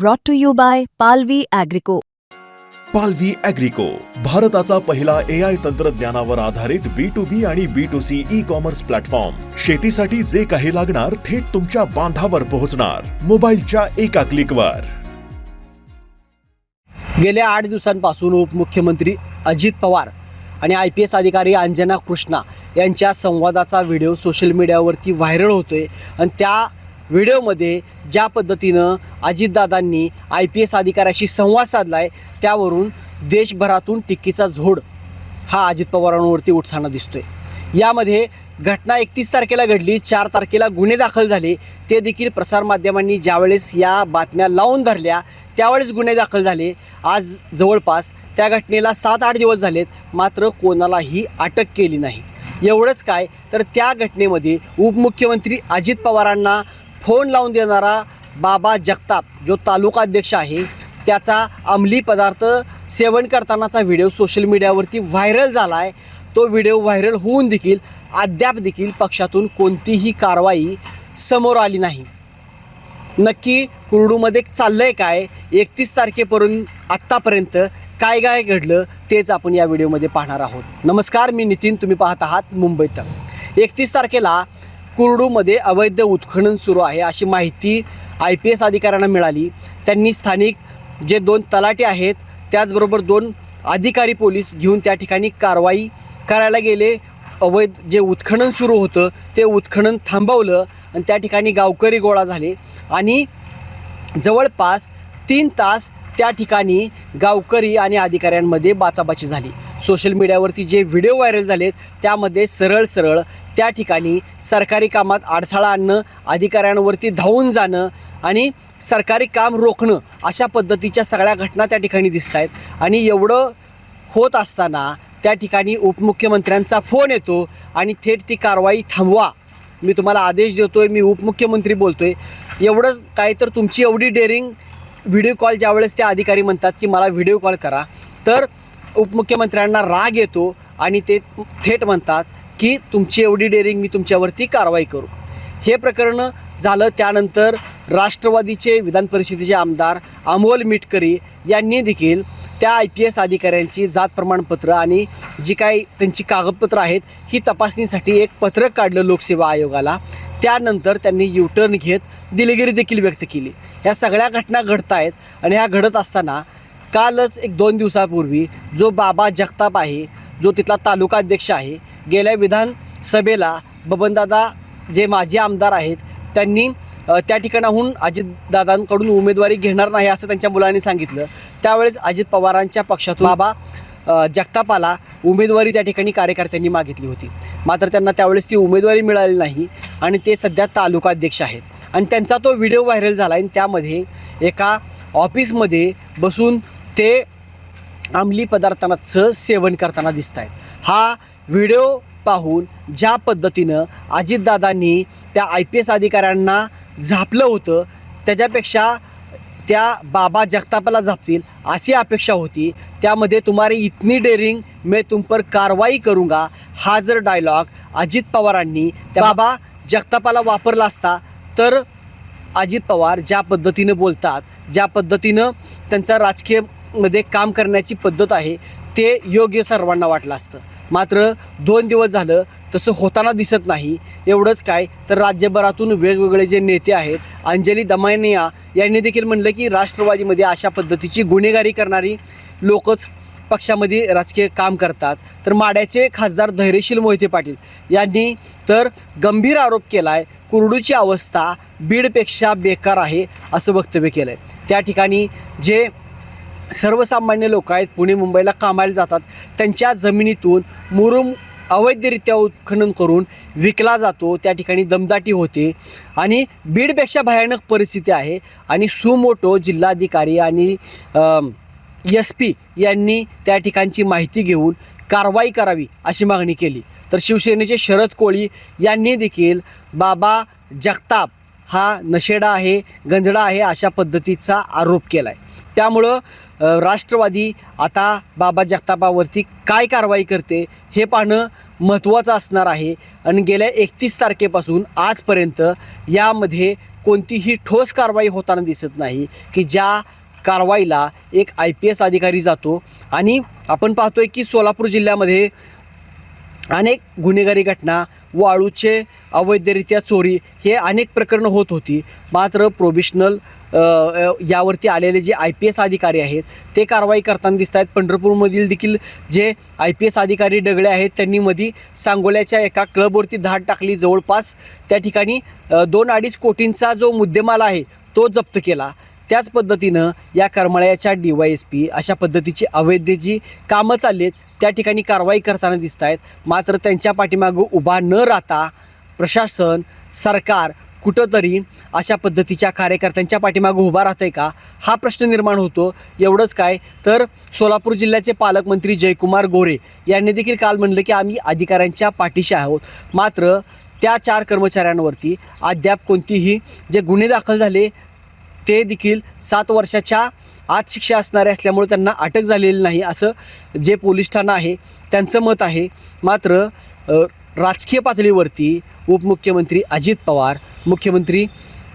brought to you by Palvi Agrico. पालवी अॅग्रिको भारताचा पहिला ए आय तंत्रज्ञानावर आधारित बी टू बी आणि B to C e commerce platform शेतीसाठी जे काही लागणार थेट तुमच्या बांधावर पोहोचणार. मोबाईलच्या एका क्लिकवर गेल्या आठ दिवसांपासून उपमुख्यमंत्री अजित पवार आणि आय पी एस अधिकारी अंजना कृष्णा यांच्या संवादाचा व्हिडिओ सोशल मीडियावरती व्हायरल होतोय. आणि त्या व्हिडिओमध्ये ज्या पद्धतीनं अजितदादांनी आय पी एस अधिकाऱ्याशी संवाद साधला आहे त्यावरून देशभरातून टिक्कीचा झोड हा अजित पवारांवरती उठताना दिसतोय. यामध्ये घटना एकतीस तारखेला घडली चार तारखेला गुन्हे दाखल झाले. ते देखील प्रसारमाध्यमांनी ज्यावेळेस या बातम्या लावून धरल्या त्यावेळेस गुन्हे दाखल झाले. आज जवळपास त्या घटनेला सात आठ दिवस झालेत मात्र कोणालाही अटक केली नाही. एवढंच काय तर त्या घटनेमध्ये उपमुख्यमंत्री अजित पवारांना फोन लावून देणारा बाबा जगताप जो तालुका अध्यक्ष आहे त्याचा अंमली पदार्थ सेवन करतानाचा व्हिडिओ सोशल मीडियावरती व्हायरल झाला आहे तो व्हिडिओ व्हायरल होऊन देखील अद्याप देखील पक्षातून कोणतीही कारवाई समोर आली नाही. नक्की कुरडूमध्ये चाललं आहे काय? एकतीस तारखेपर्यंत आत्तापर्यंत काय काय घडलं तेच आपण या व्हिडिओमध्ये पाहणार आहोत. नमस्कार मी नितीन. तुम्ही पाहत आहात मुंबईत एकतीस तारखेला कुरडूमध्ये अवैध उत्खनन सुरू आहे अशी माहिती आय पी एस अधिकाऱ्यांना मिळाली. त्यांनी स्थानिक जे दोन तलाटे आहेत त्याचबरोबर दोन अधिकारी पोलीस घेऊन त्या ठिकाणी कारवाई करायला गेले. अवैध जे उत्खनन सुरू होतं ते उत्खनन थांबवलं आणि त्या ठिकाणी गावकरी गोळा झाले. आणि जवळपास तीन तास त्या ठिकाणी गावकरी आणि अधिकाऱ्यांमध्ये बाचाबाची झाली. सोशल मीडियावरती जे व्हिडिओ व्हायरल झालेत त्यामध्ये सरळ सरळ त्या ठिकाणी सरकारी कामात अडथळा आणणं अधिकाऱ्यांवरती धावून जाणं आणि सरकारी काम रोखणं अशा पद्धतीच्या सगळ्या घटना त्या ठिकाणी दिसत आहेत. आणि एवढं होत असताना त्या ठिकाणी उपमुख्यमंत्र्यांचा फोन येतो आणि थेट ती कारवाई थांबवा. मी तुम्हाला आदेश देतोय मी उपमुख्यमंत्री बोलतोय. एवढंच काय तर तुमची एवढी डेअरिंग व्हिडिओ कॉल ज्यावेळेस त्या अधिकारी म्हणतात की मला व्हिडिओ कॉल करा. तर उपमुख्यमंत्र्यांना राग येतो आणि ते थेट म्हणतात की तुमची एवढी डेअरिंग मी तुमच्यावरती कारवाई करू. हे प्रकरण झालं त्यानंतर राष्ट्रवादीचे विधान परिषदेचे आमदार अमोल मिटकरी यांनी देखील त्या आय पी एस अधिकाऱ्यांची जात प्रमाणपत्र आणि जी काही त्यांची कागदपत्रं आहेत ही तपासणीसाठी एक पत्रक काढलं लोकसेवा आयोगाला. त्यानंतर त्यांनी युटर्न घेत दिलगिरी देखील व्यक्त केली. ह्या सगळ्या घटना घडत आहेत आणि ह्या घडत असताना कालच एक दोन दिवसापूर्वी जो बाबा जगताप आहे जो तिथला तालुका अध्यक्ष आहे गेल्या विधानसभेला बबनदादा जे माजी आमदार आहेत त्यांनी त्या ठिकाणाहून अजितदादांकडून उमेदवारी घेणार नाही असं त्यांच्या मुलांनी सांगितलं. त्यावेळेस अजित पवारांच्या पक्षातून बाबा जगतापाला उमेदवारी त्या ठिकाणी कार्यकर्त्यांनी मागितली होती. मात्र त्यांना त्यावेळेस ती उमेदवारी मिळाली नाही आणि ते सध्या तालुका अध्यक्ष आहेत. आणि त्यांचा तो व्हिडिओ व्हायरल झाला आणि त्यामध्ये एका ऑफिसमध्ये बसून ते अंमली पदार्थांचं सेवन करताना दिसत आहेत हा व्हिडिओ पाहून ज्या पद्धतीनं अजितदादांनी त्या आय पी एस अधिकाऱ्यांना झापलं होतं त्याच्यापेक्षा त्या बाबा जगतापाला झापतील अशी अपेक्षा होती. त्यामध्ये तुम्हाला इतनी डेअरिंग मैं तुम पर कारवाई करूंगा हा जर डायलॉग अजित पवारांनी त्या बाबा जगतापाला वापरला असता तर अजित पवार ज्या पद्धतीनं बोलतात ज्या पद्धतीनं त्यांचा राजकीय मध्ये काम करण्याची पद्धत आहे ते योग्य सर्वांना वाटलं असतं. मात्र दोन दिवस झालं तसं होताना दिसत नाही. एवढंच काय तर राज्यभरातून वेगवेगळे जे नेते आहेत अंजली दमानिया यांनी देखील म्हणलं की राष्ट्रवादीमध्ये अशा पद्धतीची गुन्हेगारी करणारी लोकच पक्षामध्ये राजकीय काम करतात. तर माड्याचे खासदार धैर्यशील मोहिते पाटील यांनी तर गंभीर आरोप केला आहे कुरडूची अवस्था बीडपेक्षा बेकार आहे असं वक्तव्य केलं आहे त्या ठिकाणी जे सर्वसामान्य लोक आहेत पुणे मुंबईला कामाला जातात. त्यांच्या जमिनीतून मुरुम अवैधरित्या उत्खनन करून विकला जातो. त्या ठिकाणी दमदाटी होते. आणि बीडपेक्षा भयानक परिस्थिती आहे. आणि सुमोटो जिल्हाधिकारी आणि एस पी यांनी त्या ठिकाणची माहिती घेऊन कारवाई करावी अशी मागणी केली. तर शिवसेनेचे शरद कोळी यांनी देखील बाबा जगताप हा नशेडा आहे गंजडा आहे अशा पद्धतीचा आरोप केला आहे त्यामुळं राष्ट्रवादी आता बाबा जगतापावरती काय कारवाई करते हे पाहणं महत्त्वाचं असणार आहे. आणि गेल्या एकतीस तारखेपासून आजपर्यंत यामध्ये कोणतीही ठोस कारवाई होताना दिसत नाही की ज्या कारवाईला एक आय पी एस अधिकारी जातो. आणि आपण पाहतोय की सोलापूर जिल्ह्यामध्ये अनेक गुन्हेगारी घटना वाळूचे अवैधरित्या चोरी हे अनेक प्रकरणं होत होती. मात्र प्रोबिशनल यावरती आलेले जे आय पी एस अधिकारी आहेत ते कारवाई करताना दिसत आहेत पंढरपूरमधील देखील जे आय पी एस अधिकारी डगळे आहेत त्यांनी मधी सांगोल्याच्या एका क्लबवरती धाड टाकली. जवळपास त्या ठिकाणी दोन अडीच कोटींचा जो मुद्देमाल आहे तो जप्त केला. त्याच पद्धतीनं या करमाळ्याच्या डी वाय एस पी अशा पद्धतीची अवैध जी कामं चालली आहेत त्या ठिकाणी कारवाई करताना दिसत आहेत मात्र त्यांच्या पाठीमागं उभा न राहता प्रशासन सरकार कुठंतरी अशा पद्धतीच्या कार्यकर्त्यांच्या पाठीमागं उभा राहत आहे का? हा प्रश्न निर्माण होतो. एवढंच काय तर सोलापूर जिल्ह्याचे पालकमंत्री जयकुमार गोरे यांनी देखील काल म्हणलं की आम्ही अधिकाऱ्यांच्या पाठीशी आहोत. मात्र त्या चार कर्मचाऱ्यांवरती अद्याप कोणतीही जे गुन्हे दाखल झाले ते देखील सात वर्षाच्या आत शिक्षा असणारे असल्यामुळे त्यांना अटक झालेली नाही असं जे पोलीस ठाणं आहे त्यांचं मत आहे. मात्र राजकीय पातळीवरती उपमुख्यमंत्री अजित पवार मुख्यमंत्री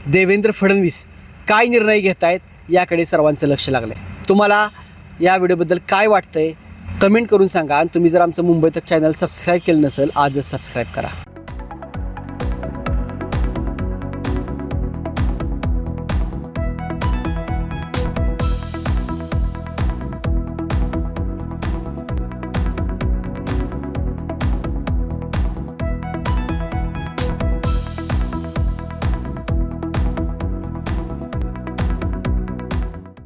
देवेंद्र फडणवीस काय निर्णय घेत आहेत याकडे सर्वांचं लक्ष लागलं आहे तुम्हाला या व्हिडिओबद्दल काय वाटतंय? कमेंट करून सांगा आणि तुम्ही जर आमचं मुंबई तक चॅनल सबस्क्राईब केलं नसेल आजच सबस्क्राईब करा.